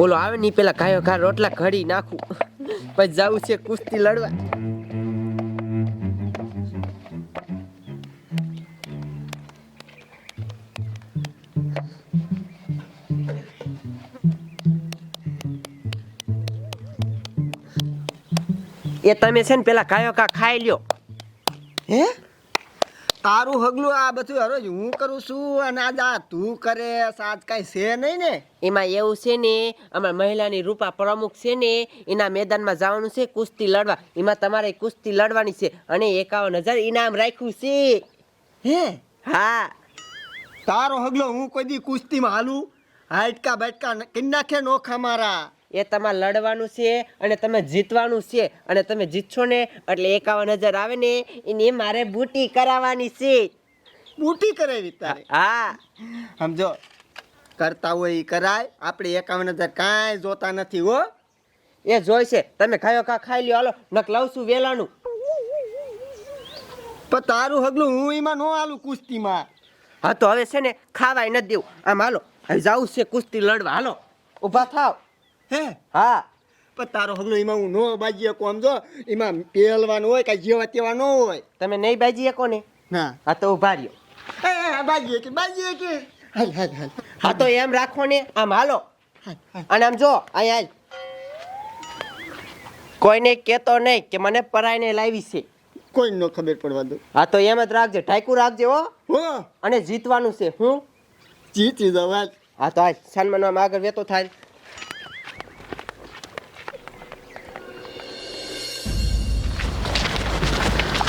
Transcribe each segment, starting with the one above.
ઓલો આવે ને પેલા કાયો ખા રોટલા ઘડી નાખું. પછી જવું છે કુસ્તી લડવા. એ તમે છે ને પેલા કાયો કા ખાઈ લ્યો. હે? તારું હગલું આ બધું હરોજ હું કરું છું અને આ દા તું કરે આજ કાંઈ છે નહીં ને? એમાં એવું છે ને અમારા મહિલાની રૂપા પ્રમુખ છે ને એના મેદાનમાં જવાનું છે કુસ્તી લડવા. એમાં તમારે કુસ્તી લડવાની છે અને એકાવન હજાર ઇનામ રાખ્યું છે. હે? હા. તારો હગલો હું કોઈ દી કુસ્તીમાં હાલું? હાઈટકા બેટકા કિન્નાખે નાખે નોખા મારા. એ તમારે લડવાનું છે અને તમે જીતવાનું છે અને તમે જીતશો ને એટલે એકાવન હજાર આવે ને એની મારે બુટી કરાવવાની છે. બુટી કરાવી તારે? હા સમજો કરતા હોય એ કરાય. આપણે એકાવન હજાર કાંઈ જોતા નથી હો. એ જોઈ છે તમે ખાયો ખા ખાઈ લ્યો હાલો. નક લઉં છું વેલાનું. પણ તારું હગલું હું એમાં ન હાલું કુસ્તીમાં. હા તો હવે છે ને ખાવાય નથી દેવું. આમ હાલો હવે જવું છે કુસ્તી લડવા. હાલો ઊભા થાવ. હે? હા. પણ તારો હગલો એમાં હું નો શકું. આમ જો એમાં પહેલવાનું હોય કાંઈ જેવા તેવા ન હોય. તમે નહીં બાજી શકો ને? ના. હા તો ઊભા રહ્યો. એ, બાજીએ કે બાજીએ કે. હાલ હાલ હાલ. હા તો એમ રાખો ને. આમ હાલો. અને આમ જો અહીંયા હાલ. કોઈને કહેતો નહીં કે મને પરાઈને લાવી છે. કોઈ ન ખબર પડવા દો. હા તો એમ જ રાખજે. ઠાકુર રાખજે હો. હો. અને જીતવાનું છે હું. જીતી જવા હા તો આ સન્માનમાં આગળ વેતો થાય.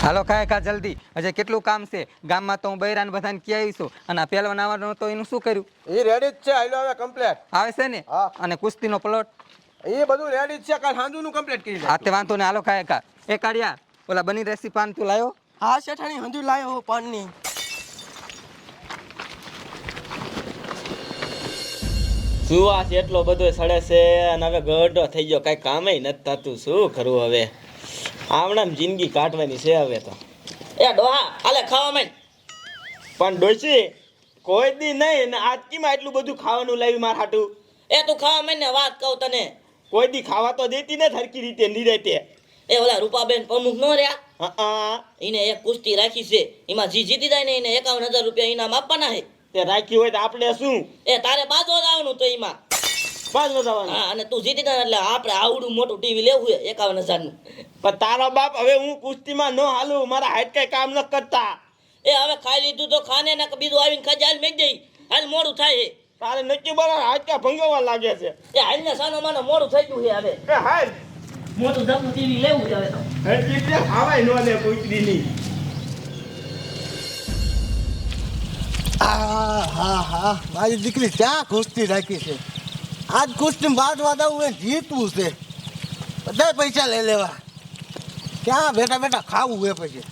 હાલો કાય કા જલ્દી. હજી કેટલું કામ છે? ગામમાં તો હું બૈરાને બધાને કહી આવીશું. અને આ પહેલવાન આવવાનો તો એનું શું કર્યું? એ રેડી જ છે આઈલો હવે કમ્પ્લીટ આવે છે ને? હા. અને કુસ્તીનો પ્લોટ એ બધું રેડી જ છે કાલ સાંજુનું કમ્પ્લીટ કરી આ તે વાંધો ને હાલો કાય કા એ કાઢ્યા ઓલા બની રેસી પાન તું લાયો? હા શેઠાણી હંજુ લાયો હો પાનની. સુવાસ એટલો બધો સડે છે અને હવે ગઢો થઈ ગયો. કાંઈ કામે નથી થતું. શું કરવું હવે? આમણામ જિંદગી કાઢવાની છે હવે તો. એ ડોહા હાલે ખાવા માંડ. પણ ડોસી કોઈ દી નહીં ને આજ કીમાં એટલું બધું ખાવાનું લાવી માર હાટું? એ તું ખાવા માંડ ને વાત કહું તને. કોઈ દી ખાવા તો દેતી ને સરખી રીતે નિરેતે. એ ઓલા રૂપાબેન પ્રમુખ નો રહ્યા? હા એને એક કુસ્તી રાખી છે. એમાં જી જીતી જાય ને એને એકાવન હજાર રૂપિયા ઇનામ આપવાના છે. તે રાખ્યું હોય તો આપણે શું? એ તારે બાજુ આવવાનું તો એમાં. પાંચ વધારવાનું. હા અને તું જીતી જાય એટલે આપણે આવડું મોટું ટીવી લેવું છે એકાવન હજારનું. પણ તારો બાપ હવે હું કુસ્તીમાં ન હાલું મારા હાઈટ કઈ કામ ન કરતા. એ હવે ખાઈ લીધું તો ખાને ને બીજું આવીને ખાઈ હાલ મેં જઈ હાલ મોડું થાય છે તારે નક્કી બરાબર હાઈટ કા ભંગવા લાગે છે. એ હાલ ને સાનો માનો મોડું થઈ ગયું છે હવે. એ હાલ. મોટું ધમનું ટીવી લેવું છે હવે તો. હરકી રીતે ખાવાય લે દે કુતરીની આ હા હા મારી દીકરી ક્યાં કુસ્તી રાખી છે? આજ કુસ્તી વાત દઉં એ જીતવું છે. બધા પૈસા લઈ લેવા. ક્યાં બેઠા બેઠા ખાવું એ પછી?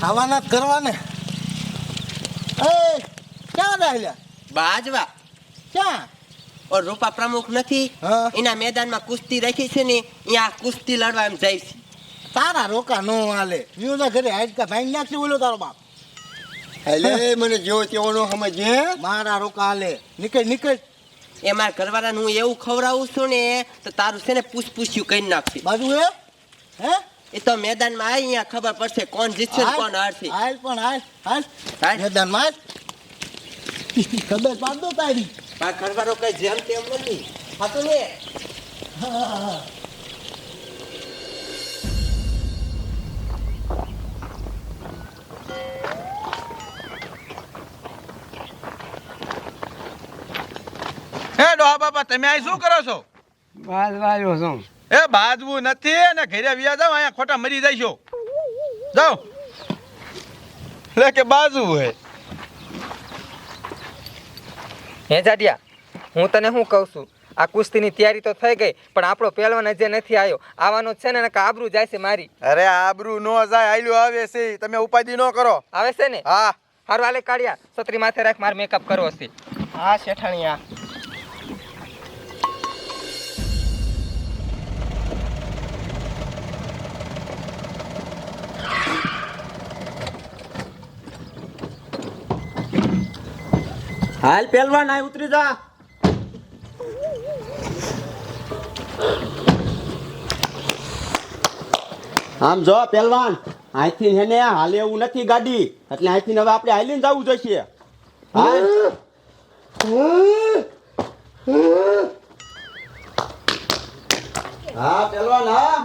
ખાવાના જ કરવા ને એ ક્યાં રહેલા બાજવા. ક્યાં? ઓ રૂપા પ્રમુખ નથી? હા. એના મેદાનમાં કુસ્તી રાખી છે ને અહીંયા કુસ્તી લડવા એમ જાય છે. તારા રોકા નો હાલે. યુના ઘરે હાડકા ભાઈ નાખી બોલો તારો બાપ. એટલે મને જેવો તેવો નો સમજે. મારા રોકા હાલે. નીકળ નીકળ. એ મારા ઘરવાળાને હું એવું ખવડાવું છું ને તો તારું છે ને પૂછ પૂછ્યું કરી નાખશે. બાજુ હે? એ તો મેદાનમાં આવી અહીંયા ખબર પડશે કોણ જીતશે ને કોણ હારશે. હાલ પણ હાલ હાલ. મેદાનમાં ખબર પાડ દો તારી. મારા ઘરવાળો કઈ જેમ તેમ નથી. હા તો લે હે બાપા તમે અહીં શું કરો છો? બાદ વાળો છું. એ બાજવું નથી ને ઘરે વ્યા જાવ અહીંયા ખોટા મરી જઈશો. જાઓ. લે કે બાજવું હે. હે જાડિયા હું તને શું કહું છું? આ કુસ્તીની તૈયારી તો થઈ ગઈ પણ આપણો પહેલવાન હજી નથી આવ્યો. આવવાનો છે ને નકર આબરૂ જાય છે મારી. અરે આબરૂ નો જાય આયલું આવે છે. તમે ઉપાધિ નો કરો. આવે છે ને? હા. હારું આલે કાઢ્યા છત્રી માથે રાખ મારે મેકઅપ કરવો છે. હા શેઠાણી હાલ પહેલવાન આ ઉતરી જા. આમ જો, પહેલવાન અહીંથી હેને હાલે એવું નથી ગાડી. એટલે અહીંથી હવે આપણે હાલીને જવું જોઈશે. હા હા, પહેલવાન, હા.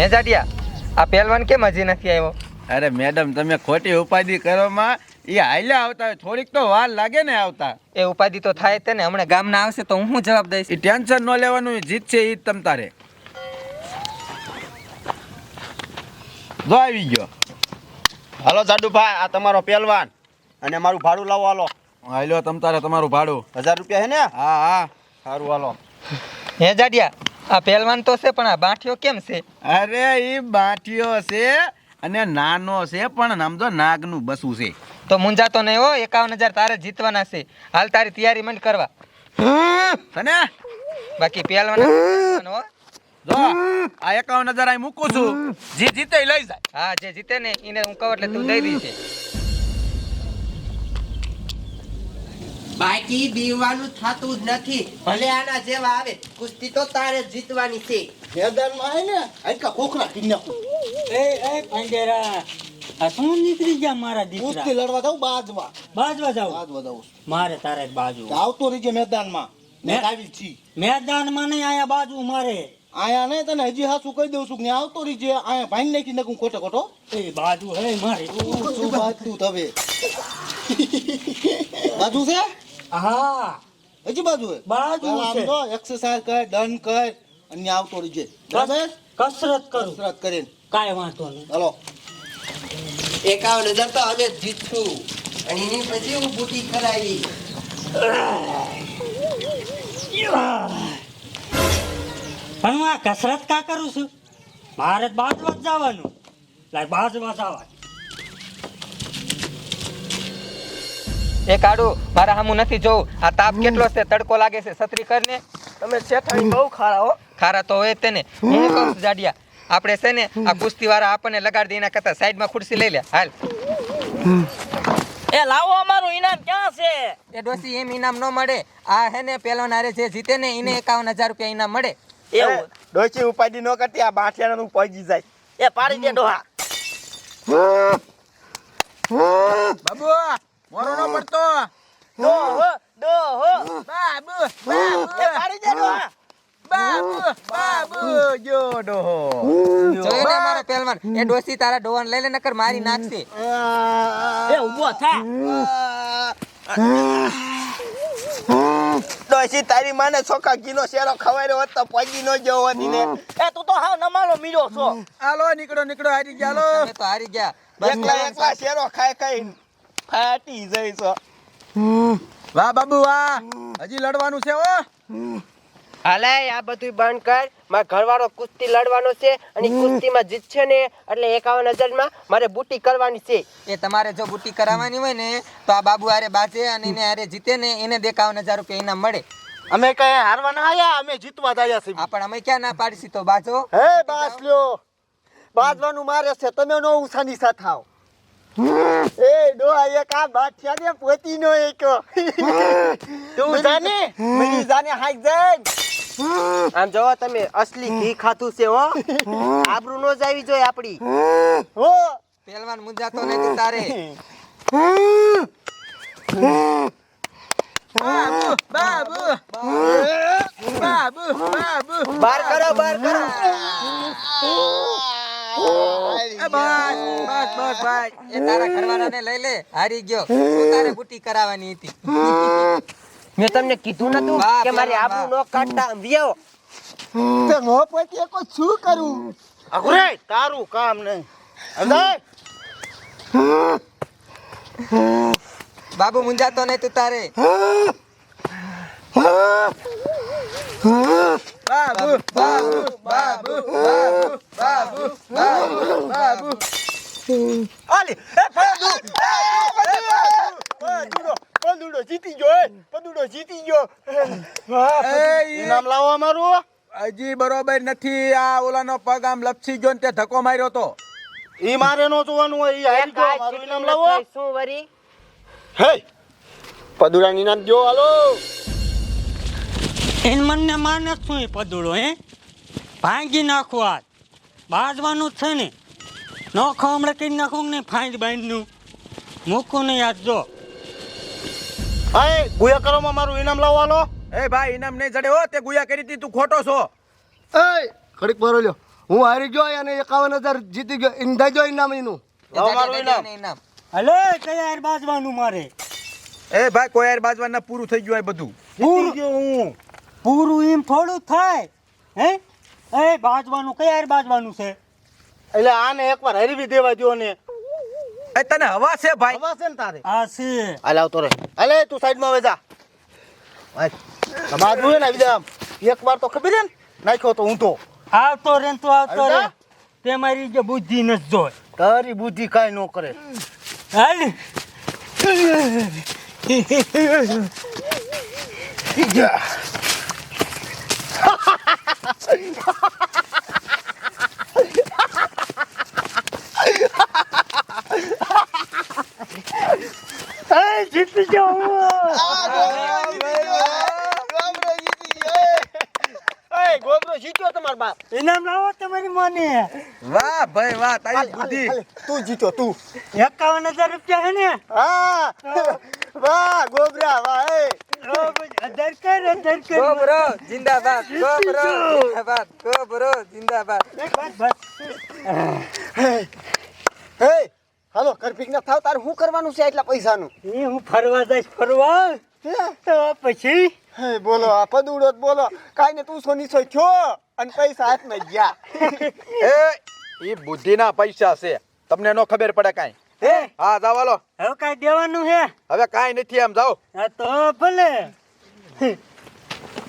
હે જાડિયા આ પહેલવાન કેમ હજી નથી આવ્યો? અરે મેડમ તમે ખોટી ઉપાધિ કરવામાં એ હાલ્યા આવતા હોય થોડીક તો વાર લાગે ને આવતા. એ ઉપાધિ તો થાય જ તે ને હમણાં ગામના આવશે તો હું શું જવાબ દઈશ? એ ટેન્શન ન લેવાનું એ જીત છે એ જ તમ તારે. જો આવી ગયો. હાલો જાડુભાઈ આ તમારો પહેલવાન અને મારું ભાડું લાવો હાલો. હાલ્યો તમ તારે તમારું ભાડું. હજાર રૂપિયા હે ને? હા હા. સારું હાલો. હે જાડિયા આ પહેલવાન તો છે પણ આ બાંઠિયો કેમ છે? અરે એ બાંઠિયો છે અને નાનો છે પણ નામ તો નાગનું બસું છે. તો મુંજાતો નહીં હો એકાવન હજાર તારે જીતવાના છે. હાલ તારી તૈયારી મંડ કરવા. તને? બાકી પહેલવાન હો. જો આ એકાવન હજાર અહીં મૂકું છું. જે જીતે લઈ જાય. હા જે જીતે ને એને હું કહું એટલે તું દઈ દઈ બાકી દીવાનું થતું જ નથી. ભલે આના જેવા આવે કુસ્તી તો તારે જીતવાની છે. મેદાનમાં હે ને આટલા ખોખરા કિન્યા એ એ પાંડેરા આ શું નીકળી ગયા મારા કુસ્તી લડવા જાવ બાજવા. બાજવા જાવ બાજવા જાવ મારે તારે બાજુ આવતો રહીજે મેદાનમાં. મેં મેં- આવી છી. મેદાનમાં નહીં આયા બાજુ મારે. આયા નહીં તને હજી હાસું કહી દઉં છું કે આવતો રહીજે આયા ભાઈ નાખી નાખું ખોટો ખોટો. એ બાજુ હે મારી. તું શું બાજુ તવે? બાજુ છે? હા. હજી બાજુ બાજુ છે. એક્સરસાઇઝ કર ડન કર અને આવતો રહીજે બરાબર? કસરત કર. કસરત કરીને. કાંઈ વાંધો નહીં. હલો. એકાવ નજર તો હવે જ જીતશું. અને એની પછી હું બુટી કરાવી પણ હું આ કસરત કા કરું છું? મારે જ બાજવા જ જવાનું. લાય બાજવા જવા એ કાઢું મારા હામું નથી જોવું. આ તાપ કેટલો છે? તડકો લાગે છે? છત્રી કરીને? તમે શેઠાણી બહુ ખારા હો. ખારા તો હોય તેને. હું કહું જાડિયા? આપણે છે ને આ કુસ્તી વાળા આપણને લગાડી દે એના કરતા સાઈડમાં ખુરશી લઈ લે. હાલ. એ લાવો અમારું ઇનામ ક્યાં છે? એ ડોસી એમ ઇનામ ન મળે. આ હે ને પેલો નારે જે જીતે ને એને એકાવન હજાર રૂપિયા ઇનામ મળે. એવું? ડોસી ઉપાડી ન કરતી આ બાઠિયાનું પહોંચી જાય. એ પાડી દે ડોહા. બાબુ મોરો નો પડતો. ડોહો ડોહો બાબુ બાબુ. પાડી દે ડોહા બાબુ બાબુ. જો ડોહો જોઈ લે મારો પહેલવાન એ ડોસી તારા ડોવાન લઈ લે નકર મારી નાખશે. એ ઊભો થા. ડોસી તારી માને ચોખા ગીનો શેરો ખવાયો હોત તો પગી ન ગયો હોત ને એ તું તો હાવ નમાલો મીરો છો. હાલો નીકળો નીકળો. હારી ગયા હાલો. તમે તો હારી ગયા એકલા એકલા શેરો ખાઈ ખાઈ ફાટી જઈશો વાહ બાબુ વાહ. હજી લડવાનું છે હો. હાલે આ બધું બંધ કર. મારા ઘરવાળો કુસ્તી લડવાનો છે અને કુસ્તીમાં જીતશે ને એટલે એકાવન હજારમાં મારે બુટી કરવાની છે. એ તમારે જો બુટ્ટી કરાવવાની હોય ને તો આ બાબુ હારે બાજે અને એને હારે જીતે ને એને દેખાવન હજાર રૂપિયા ઇનામ મળે. અમે કઈ હારવા ના આયા અમે જીતવા જ આયા છીએ. પણ અમે ક્યાં ના પાડીશી તો બાજો? હે બાસ લ્યો. બાજવાનું મારે છે તમે નો ઉસાની સાથ આવ. એ એક આ બાઠિયા ને પોતી નો? એક. તું જાને? મની જાને હાઈક જઈ આમ જોવો તમે અસલી ઘી ખાતું છે હો. આબરૂ નો જાવી જોઈએ આપડી. હો. પહેલવાન મુંજાતો નથી તારે. બાબુ બાબુ. બાબુ બાબુ. બાર કરો બાર કરો. બસ બસ બસ ભાઈ એ તારા ઘરવાળાને લઈ લે હારી ગયો. તારે કરાવવાની હતી. મેં તમને કીધું નતું કે મારી આબરૂ નો કાઢતા. વ્યો તે નો પોતી કો શું કરું? અઘરે તારું કામ નહીં. સમજાય? બાબુ મુંજાતો નહીં તું તારે. Babu Babu Babu Babu Babu Babu Ali, é pandu! પદુ પદુડો પદુડો જીતી ગયો એ પદુડો જીતી ગયો ઇનામ લાવો અમારું હજી બરોબર નથી આ ઓલાનો પગ આમ લપસી ગયો ને તે ધક્કો માર્યો તો. ઈ મારે નો જોવાનું હોય ઈ હારી ગયો મારું ઇનામ લાવો. શું વરી. હે પદુરાની નામ જો હાલો. એને મનને માને શું એ પદુડો હે? ભાંગી નાખો આજ. બાજવાનું જ છે ને. નોખો હમણાં કરી નાખું ને ફાંદ બાંધનું. મૂકું નહીં આજ જો. અરે ગુયા કરવામાં મારું ઇનામ લાવવાનો એ ભાઈ ઇનામ નહીં ચડે હો. તે ગુયા કરી હતી તું ખોટો છો. એ ખડીક મારો લ્યો. હું હારી ગયો અને એકાવન હજાર જીતી ગયો. ઇન દેજો ઇનામ એનું. હલે કયા બાજવાનું મારે. એ ભાઈ કોઈ યાર બાજવાના પૂરું થઈ ગયું આ બધું. પૂરું? ગયો હું. પૂરું એમ થોડું થાય હે? એ બાજવાનું કયા બાજવાનું છે? એટલે આને એકવાર હરીવી દેવા જો ને. એ તને હવા છે ભાઈ? હવા છે ને તારે? હા છે. હાલ આવતો રે હાલે તું સાઈડમાં હવે જા. બાજુ ને આવી જા આમ. એક વાર તો ખબર ને નાખ્યો તો હું તો આવતો રે તો આવતો રે તે મારી જે બુદ્ધિ ન જોય તારી બુદ્ધિ કાંઈ ન કરે. હાલ. એ જીતી ગયો ગોબરો જીત્યો તમારો બાપ. ઇનામ લાવો તમારી મને. વાહ ભાઈ વાહ તારી બુદ્ધિ. તું જીતો તું. એકાવન હજાર રૂપિયા હે ને? હા. વાહ ગોબરા વાહ એ જિંદાબાદ. જિંદાબાદ. બસ બસ હે હાલો કરપીક ના થાવ તારે શું કરવાનું છે એટલા પૈસાનું? એ હું ફરવા જઈશ ફરવા. પછી? હે બોલો આ પદુડો બોલો. કાઈ ને તું સોની સો છો અને પૈસા હાથમાં ગયા. એ ઈ બુદ્ધિના પૈસા છે. તમને નો ખબર પડે કાંઈ. હે? હા જાવ હાલો. હવે કાઈ દેવાનું હે? હવે કાઈ નથી એમ જાઓ. તો ભલે.